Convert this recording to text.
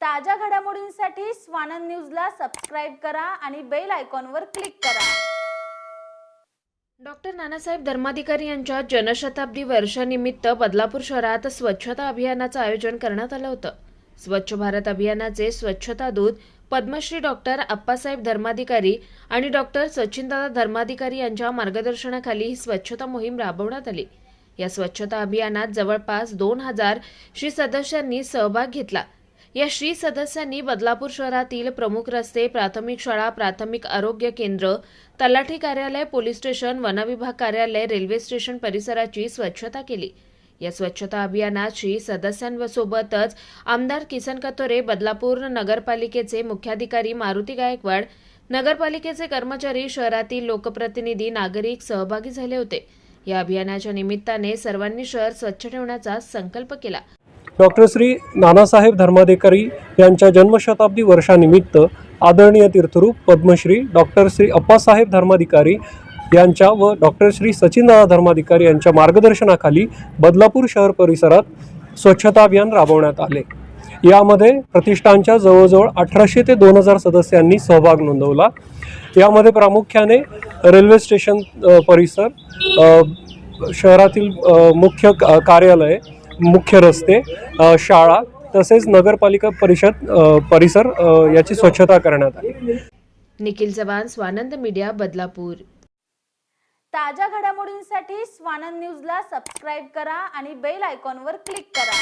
ताज्या घडामोडींसाठी स्वानंद न्यूजला सबस्क्राईब करा आणि बेल आयकॉनवर क्लिक करा. डॉक्टर नानासाहेब धर्माधिकारी यांच्या जनशताब्दी वर्षानिमित्त बदलापूर शहरात स्वच्छता अभियानाचं आयोजन करण्यात आलं होतं. स्वच्छ भारत अभियानाचे स्वच्छता दूत पद्मश्री डॉक्टर अप्पासाहेब धर्माधिकारी आणि डॉक्टर सचिनदादा धर्माधिकारी यांच्या मार्गदर्शनाखाली ही स्वच्छता मोहीम राबवण्यात आली. या स्वच्छता अभियानात जवळपास दोन हजार श्री सदस्यांनी सहभाग घेतला. या श्री सदस्यांनी बदलापूर शहरातील प्रमुख रस्ते प्राथमिक शाळा प्राथमिक आरोग्य केंद्र तलाठी कार्यालय पोलीस स्टेशन वनविभाग कार्यालय रेल्वे स्टेशन परिसराची स्वच्छता केली. या स्वच्छता अभियानात श्री सदस्यांसोबतच आमदार किसन कतोरे बदलापूर नगरपालिकेचे मुख्याधिकारी मारुती गायकवाड नगरपालिकेचे कर्मचारी शहरातील लोकप्रतिनिधी नागरिक सहभागी झाले होते. या अभियानाच्या निमित्ताने सर्वांनी शहर स्वच्छ ठेवण्याचा संकल्प केला. डॉक्टर श्री नानासाहेब धर्माधिकारी यांच्या जन्मशताब्दी वर्षानिमित्त आदरणीय तीर्थरूप पद्मश्री डॉक्टर श्री अप्पासाहेब धर्माधिकारी यांच्या व डॉक्टर श्री सचिनदादा धर्माधिकारी यांच्या मार्गदर्शनाखाली बदलापूर शहर परिसरात स्वच्छता अभियान राबवण्यात आले. यामध्ये प्रतिष्ठानच्या जवळजवळ अठराशे ते दोन हजार सदस्यांनी सहभाग नोंदवला. यामध्ये प्रामुख्याने रेल्वे स्टेशन परिसर शहरातील मुख्य का- कार्यालय मुख्य रस्ते शाळा तसेच नगरपालिका परिषद परिसर याची स्वच्छता करण्यात आली. निखिल चव्हाण स्वानंद मीडिया बदलापूर. ताज्या घडामोडींसाठी स्वानंद न्यूजला सबस्क्राईब करा आणि बेल आयकॉनवर क्लिक करा.